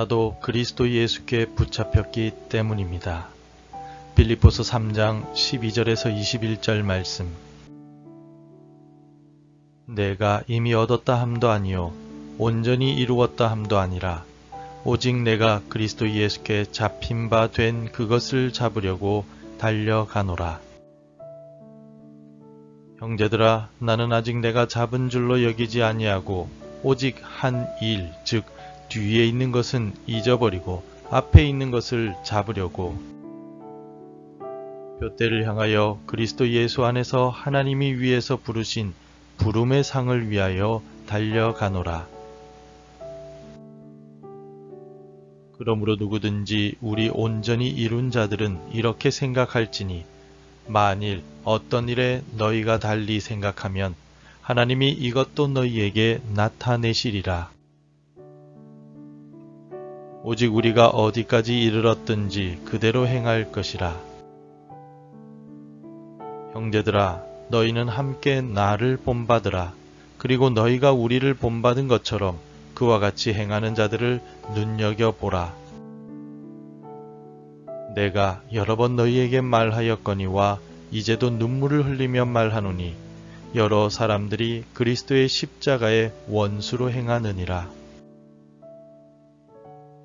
나도 그리스도 예수께 붙잡혔기 때문입니다. 빌립보서 3장 12절에서 21절 말씀. 내가 이미 얻었다 함도 아니요 온전히 이루었다 함도 아니라 오직 내가 그리스도 예수께 잡힌 바 된 그것을 잡으려고 달려가노라. 형제들아 나는 아직 내가 잡은 줄로 여기지 아니하고 오직 한 일, 즉 뒤에 있는 것은 잊어버리고 앞에 있는 것을 잡으려고 뼈대를 향하여 그리스도 예수 안에서 하나님이 위에서 부르신 부름의 상을 위하여 달려가노라. 그러므로 누구든지 우리 온전히 이룬 자들은 이렇게 생각할지니 만일 어떤 일에 너희가 달리 생각하면 하나님이 이것도 너희에게 나타내시리라. 오직 우리가 어디까지 이르렀든지 그대로 행할 것이라. 형제들아, 너희는 함께 나를 본받으라. 그리고 너희가 우리를 본받은 것처럼 그와 같이 행하는 자들을 눈여겨보라. 내가 여러 번 너희에게 말하였거니와 이제도 눈물을 흘리며 말하노니 여러 사람들이 그리스도의 십자가의 원수로 행하느니라.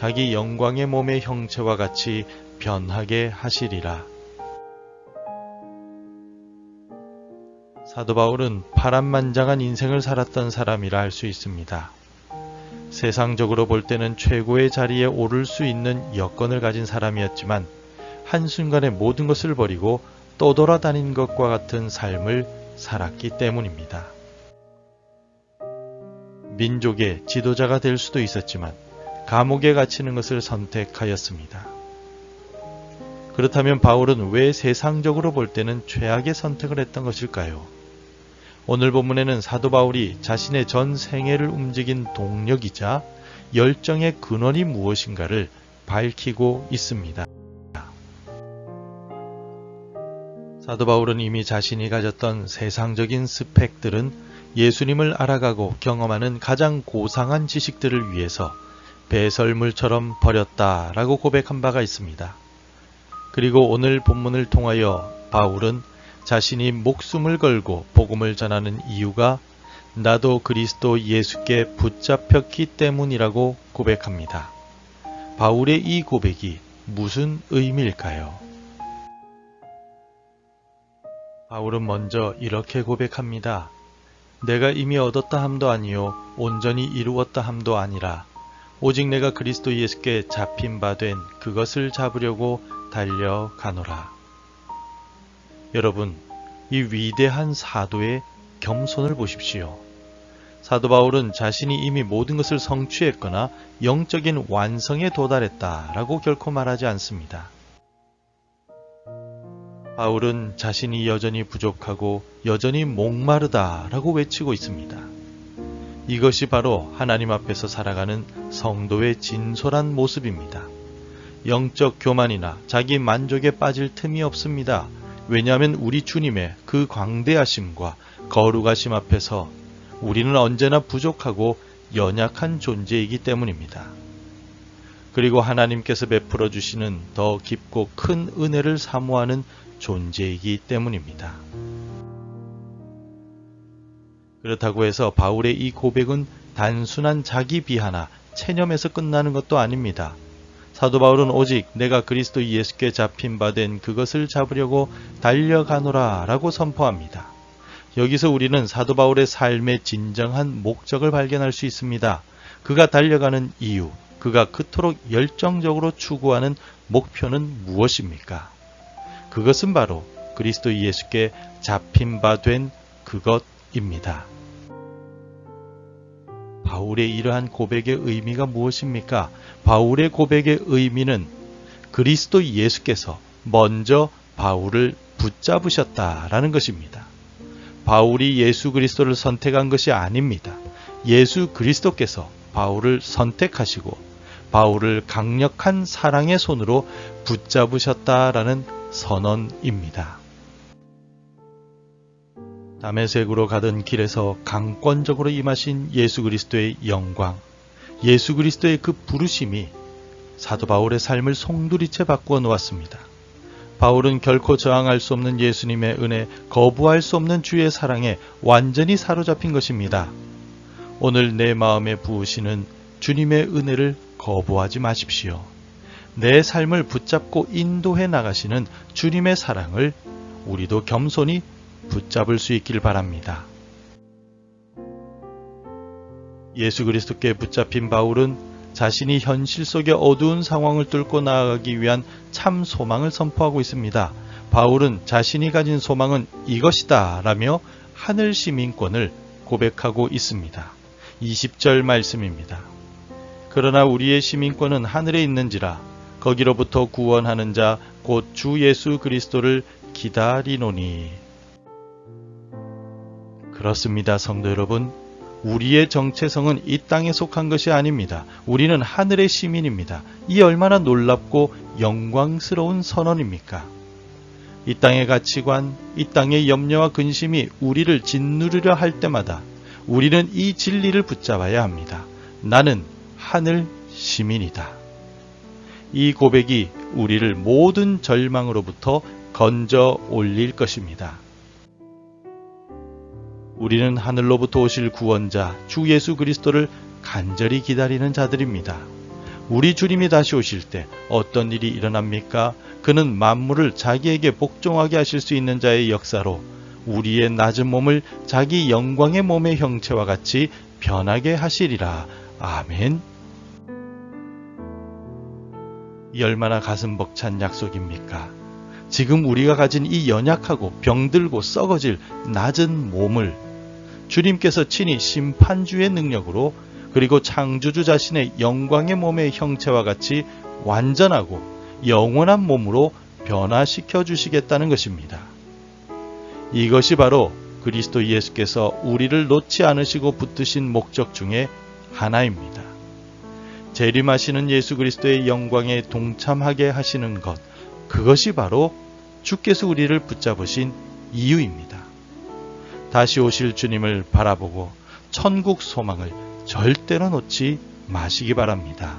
자기 영광의 몸의 형체와 같이 변하게 하시리라. 사도 바울은 파란만장한 인생을 살았던 사람이라 할 수 있습니다. 세상적으로 볼 때는 최고의 자리에 오를 수 있는 여건을 가진 사람이었지만 한순간에 모든 것을 버리고 떠돌아다닌 것과 같은 삶을 살았기 때문입니다. 민족의 지도자가 될 수도 있었지만 감옥에 갇히는 것을 선택하였습니다. 그렇다면 바울은 왜 세상적으로 볼 때는 최악의 선택을 했던 것일까요? 오늘 본문에는 사도 바울이 자신의 전 생애를 움직인 동력이자 열정의 근원이 무엇인가를 밝히고 있습니다. 사도 바울은 이미 자신이 가졌던 세상적인 스펙들은 예수님을 알아가고 경험하는 가장 고상한 지식들을 위해서 배설물처럼 버렸다 라고 고백한 바가 있습니다. 그리고 오늘 본문을 통하여 바울은 자신이 목숨을 걸고 복음을 전하는 이유가 나도 그리스도 예수께 붙잡혔기 때문이라고 고백합니다. 바울의 이 고백이 무슨 의미일까요? 바울은 먼저 이렇게 고백합니다. 내가 이미 얻었다 함도 아니요 온전히 이루었다 함도 아니라 오직 내가 그리스도 예수께 잡힌 바 된 그것을 잡으려고 달려가노라. 여러분, 이 위대한 사도의 겸손을 보십시오. 사도 바울은 자신이 이미 모든 것을 성취했거나 영적인 완성에 도달했다라고 결코 말하지 않습니다. 바울은 자신이 여전히 부족하고 여전히 목마르다라고 외치고 있습니다. 이것이 바로 하나님 앞에서 살아가는 성도의 진솔한 모습입니다. 영적 교만이나 자기 만족에 빠질 틈이 없습니다. 왜냐하면 우리 주님의 그 광대하심과 거룩하심 앞에서 우리는 언제나 부족하고 연약한 존재이기 때문입니다. 그리고 하나님께서 베풀어 주시는 더 깊고 큰 은혜를 사모하는 존재이기 때문입니다. 그렇다고 해서 바울의 이 고백은 단순한 자기 비하나 체념에서 끝나는 것도 아닙니다. 사도 바울은 오직 내가 그리스도 예수께 잡힌 바 된 그것을 잡으려고 달려가노라 라고 선포합니다. 여기서 우리는 사도 바울의 삶의 진정한 목적을 발견할 수 있습니다. 그가 달려가는 이유, 그가 그토록 열정적으로 추구하는 목표는 무엇입니까? 그것은 바로 그리스도 예수께 잡힌 바 된 그것입니다. 바울의 이러한 고백의 의미가 무엇입니까? 바울의 고백의 의미는 그리스도 예수께서 먼저 바울을 붙잡으셨다라는 것입니다. 바울이 예수 그리스도를 선택한 것이 아닙니다. 예수 그리스도께서 바울을 선택하시고 바울을 강력한 사랑의 손으로 붙잡으셨다라는 선언입니다. 담에색으로 가던 길에서 강권적으로 임하신 예수 그리스도의 영광, 예수 그리스도의 그 부르심이 사도 바울의 삶을 송두리째 바꾸어 놓았습니다. 바울은 결코 저항할 수 없는 예수님의 은혜, 거부할 수 없는 주의 사랑에 완전히 사로잡힌 것입니다. 오늘 내 마음에 부으시는 주님의 은혜를 거부하지 마십시오. 내 삶을 붙잡고 인도해 나가시는 주님의 사랑을 우리도 겸손히 붙잡을 수 있길 바랍니다. 예수 그리스도께 붙잡힌 바울은 자신이 현실 속의 어두운 상황을 뚫고 나아가기 위한 참 소망을 선포하고 있습니다. 바울은 자신이 가진 소망은 이것이다 라며 하늘 시민권을 고백하고 있습니다. 20절 말씀입니다. 그러나 우리의 시민권은 하늘에 있는지라 거기로부터 구원하는 자 곧 주 예수 그리스도를 기다리노니. 그렇습니다, 성도 여러분. 우리의 정체성은 이 땅에 속한 것이 아닙니다. 우리는 하늘의 시민입니다. 이 얼마나 놀랍고 영광스러운 선언입니까? 이 땅의 가치관, 이 땅의 염려와 근심이 우리를 짓누르려 할 때마다 우리는 이 진리를 붙잡아야 합니다. 나는 하늘 시민이다. 이 고백이 우리를 모든 절망으로부터 건져 올릴 것입니다. 우리는 하늘로부터 오실 구원자 주 예수 그리스도를 간절히 기다리는 자들입니다. 우리 주님이 다시 오실 때 어떤 일이 일어납니까? 그는 만물을 자기에게 복종하게 하실 수 있는 자의 역사로 우리의 낮은 몸을 자기 영광의 몸의 형체와 같이 변하게 하시리라. 아멘. 이 얼마나 가슴 벅찬 약속입니까? 지금 우리가 가진 이 연약하고 병들고 썩어질 낮은 몸을 주님께서 친히 심판주의 능력으로 그리고 창조주 자신의 영광의 몸의 형체와 같이 완전하고 영원한 몸으로 변화시켜 주시겠다는 것입니다. 이것이 바로 그리스도 예수께서 우리를 놓지 않으시고 붙드신 목적 중에 하나입니다. 재림하시는 예수 그리스도의 영광에 동참하게 하시는 것, 그것이 바로 주께서 우리를 붙잡으신 이유입니다. 다시 오실 주님을 바라보고 천국 소망을 절대로 놓지 마시기 바랍니다.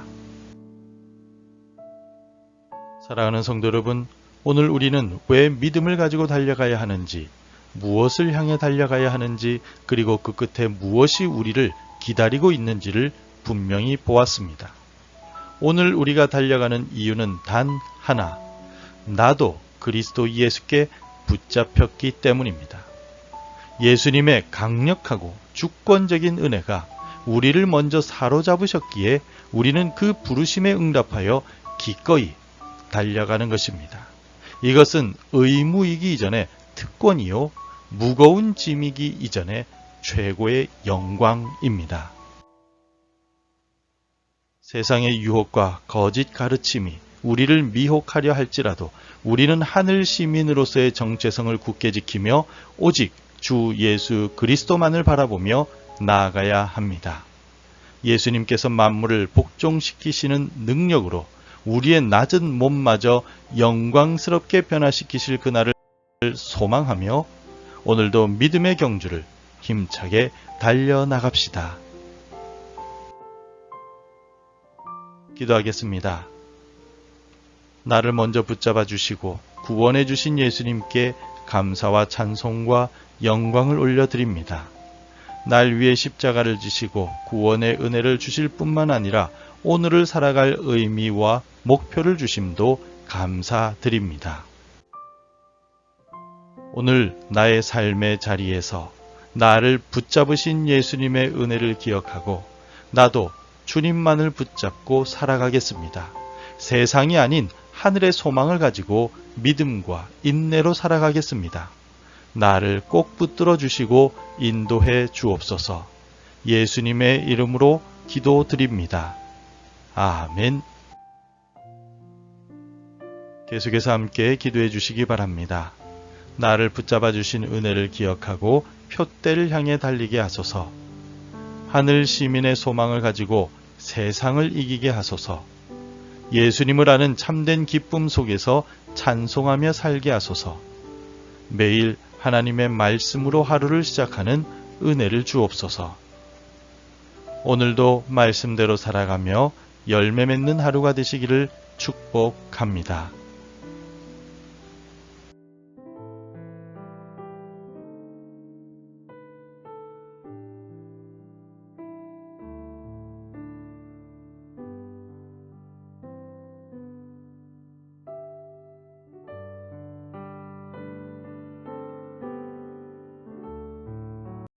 사랑하는 성도 여러분, 오늘 우리는 왜 믿음을 가지고 달려가야 하는지, 무엇을 향해 달려가야 하는지, 그리고 그 끝에 무엇이 우리를 기다리고 있는지를 분명히 보았습니다. 오늘 우리가 달려가는 이유는 단 하나, 나도 그리스도 예수께 붙잡혔기 때문입니다. 예수님의 강력하고 주권적인 은혜가 우리를 먼저 사로잡으셨기에 우리는 그 부르심에 응답하여 기꺼이 달려가는 것입니다. 이것은 의무이기 이전에 특권이요, 무거운 짐이기 이전에 최고의 영광입니다. 세상의 유혹과 거짓 가르침이 우리를 미혹하려 할지라도 우리는 하늘 시민으로서의 정체성을 굳게 지키며 오직 주 예수 그리스도만을 바라보며 나아가야 합니다. 예수님께서 만물을 복종시키시는 능력으로 우리의 낮은 몸마저 영광스럽게 변화시키실 그날을 소망하며 오늘도 믿음의 경주를 힘차게 달려나갑시다. 기도하겠습니다. 나를 먼저 붙잡아 주시고 구원해 주신 예수님께 감사와 찬송과 영광을 올려드립니다. 날 위해 십자가를 지시고 구원의 은혜를 주실 뿐만 아니라 오늘을 살아갈 의미와 목표를 주심도 감사드립니다. 오늘 나의 삶의 자리에서 나를 붙잡으신 예수님의 은혜를 기억하고 나도 주님만을 붙잡고 살아가겠습니다. 세상이 아닌 하늘의 소망을 가지고 믿음과 인내로 살아가겠습니다. 나를 꼭 붙들어 주시고 인도해 주옵소서. 예수님의 이름으로 기도드립니다. 아멘. 계속해서 함께 기도해 주시기 바랍니다. 나를 붙잡아 주신 은혜를 기억하고 표대를 향해 달리게 하소서. 하늘 시민의 소망을 가지고 세상을 이기게 하소서. 예수님을 아는 참된 기쁨 속에서 찬송하며 살게 하소서. 매일 하나님의 말씀으로 하루를 시작하는 은혜를 주옵소서. 오늘도 말씀대로 살아가며 열매 맺는 하루가 되시기를 축복합니다.